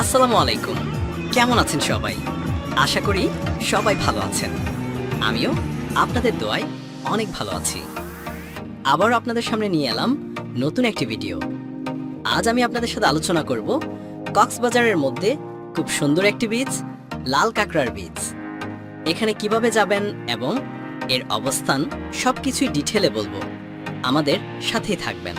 আসসালামু আলাইকুম। কেমন আছেন সবাই? আশা করি সবাই ভালো আছেন। আমিও আপনাদের দোয়ায় অনেক ভালো আছি। আবারও আপনাদের সামনে নিয়ে এলাম নতুন একটি ভিডিও। আজ আমি আপনাদের সাথে আলোচনা করব কক্সবাজারের মধ্যে খুব সুন্দর একটি বীচ, লাল কাঁকড়ার বীচ। এখানে কীভাবে যাবেন এবং এর অবস্থান সবকিছুই ডিটেলে বলব। আমাদের সাথেই থাকবেন।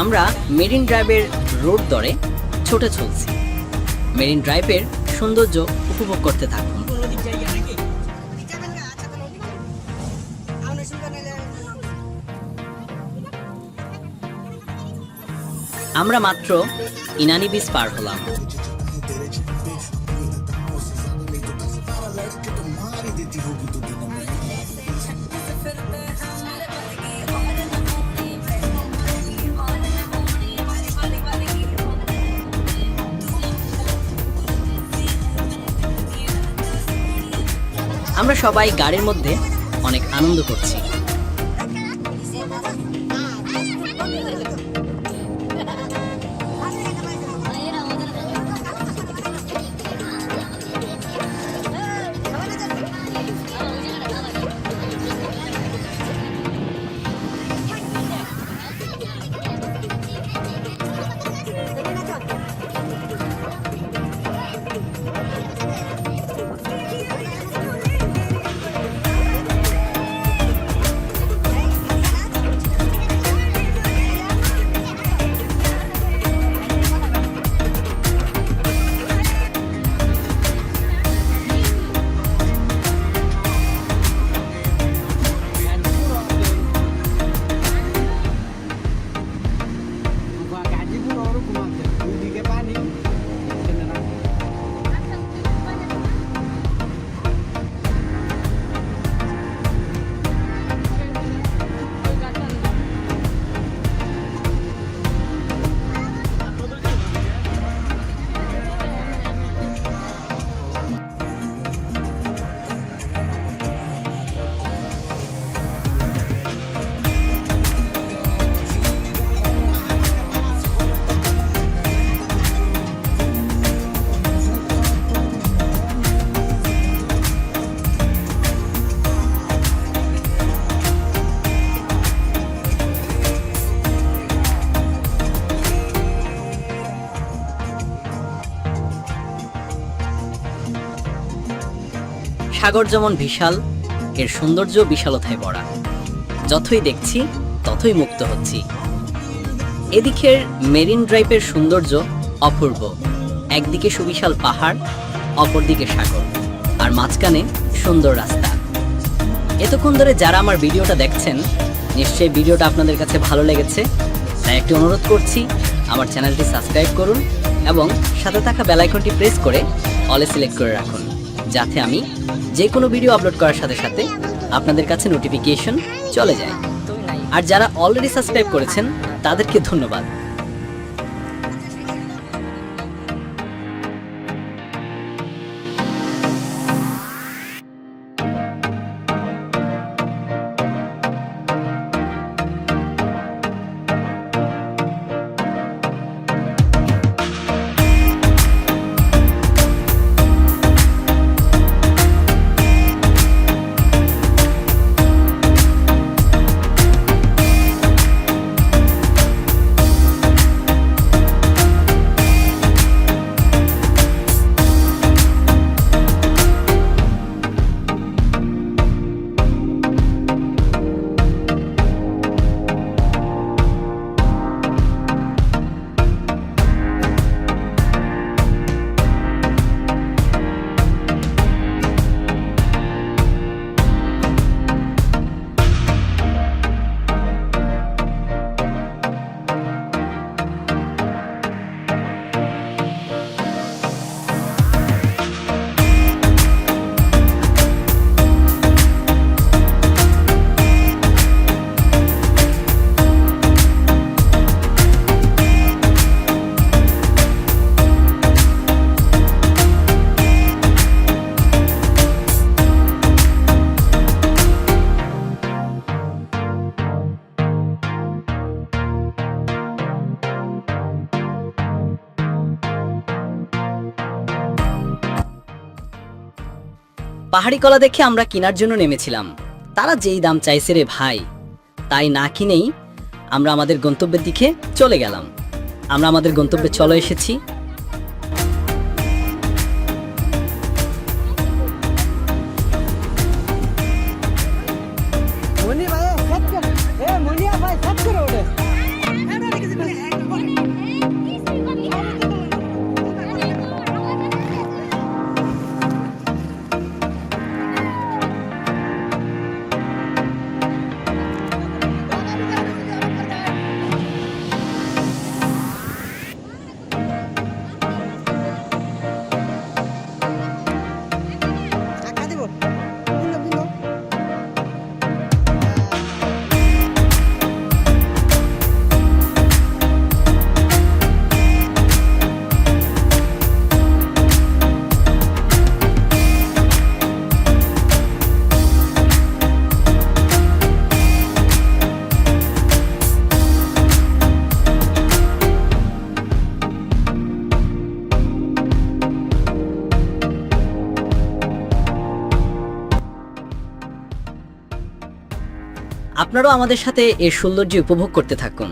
আমরা মেরিন ড্রাইভের রোড দরে ছুটে চলছি। মেরিন ড্রাইভের সৌন্দর্য উপভোগ করতে থাকুন। আমরা মাত্র ইনানি বিচ পার হলাম। আমরা সবাই গাড়ির মধ্যে অনেক আনন্দ করছি। সাগর যেমন বিশাল, এর সৌন্দর্য বিশালতায় ভরা। যতই দেখছি, ততই মুক্ত হচ্ছি। এদিকের মেরিন ড্রাইভের সৌন্দর্য অপূর্ব। একদিকে সুবিশাল পাহাড়, অপরদিকে সাগর, আর মাঝখানে সুন্দর রাস্তা। এতক্ষণ ধরে যারা আমার ভিডিওটা দেখছেন, নিশ্চয়ই ভিডিওটা আপনাদের কাছে ভালো লেগেছে। তাই একটি অনুরোধ করছি, আমার চ্যানেলটি সাবস্ক্রাইব করুন এবং সাথে থাকা বেলাইকনটি প্রেস করে অলে সিলেক্ট করে রাখুন, যাতে আমি যে কোনো ভিডিও আপলোড করার সাথে সাথে আপনাদের কাছে নোটিফিকেশন চলে যায়। আর যারা অলরেডি সাবস্ক্রাইব করেছেন, তাদেরকে ধন্যবাদ। পাহাড়ি কলা দেখে আমরা কেনার জন্য নেমেছিলাম তারা যেই দাম চাইছে রে ভাই তাই না কিনেই আমরা আমাদের গন্তব্যের দিকে চলে গেলাম আমরা আমাদের গন্তব্যে চলে এসেছি মনি ভাই এ ভাই আপনারাও আমাদের সাথে এর সৌন্দর্য উপভোগ করতে থাকুন।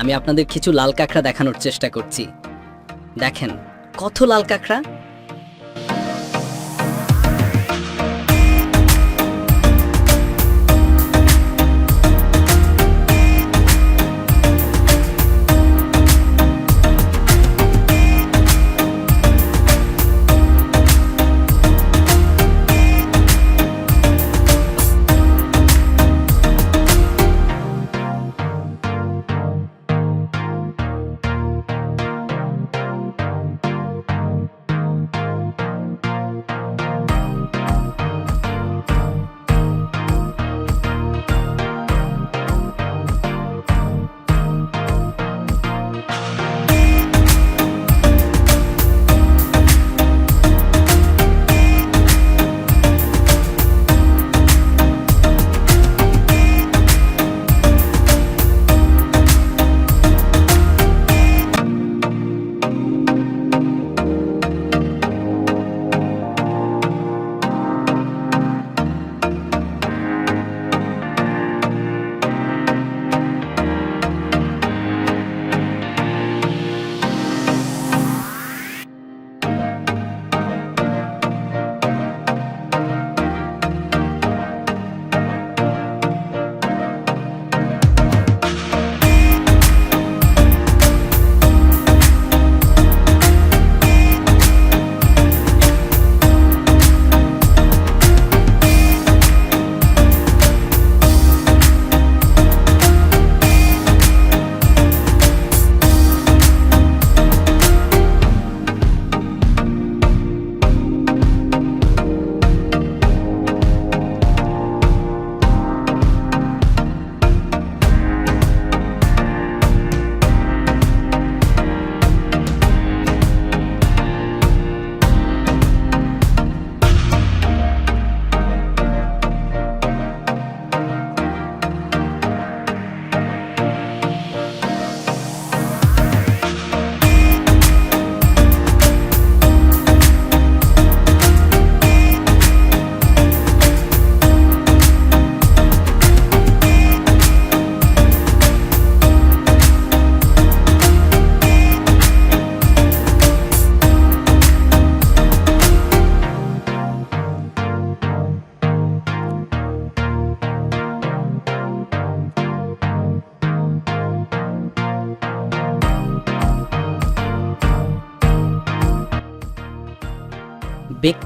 আমি আপনাদের কিছু লাল কাঁকড়া দেখানোর চেষ্টা করছি। দেখেন কত লাল কাঁকড়া।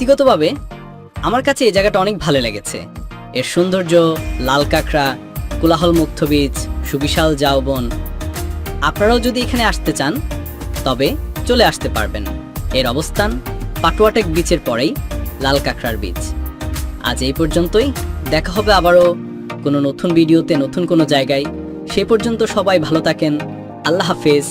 ব্যক্তিগতভাবে আমার কাছে এই জায়গাটা অনেক ভালো লেগেছে। এর সৌন্দর্য, লাল কাঁকড়া, কোলাহল মুক্ত বীজ সুবিশাল জাওবন। আপনারাও যদি এখানে আসতে চান, তবে চলে আসতে পারবেন। এর অবস্থান পাটুয়াটেক বিচের পরেই, লাল কাঁকড়ার বীজ আজ এই পর্যন্তই। দেখা হবে আবারও কোনো নতুন ভিডিওতে, নতুন কোনো জায়গায়। সে পর্যন্ত সবাই ভালো থাকেন। আল্লাহ হাফেজ।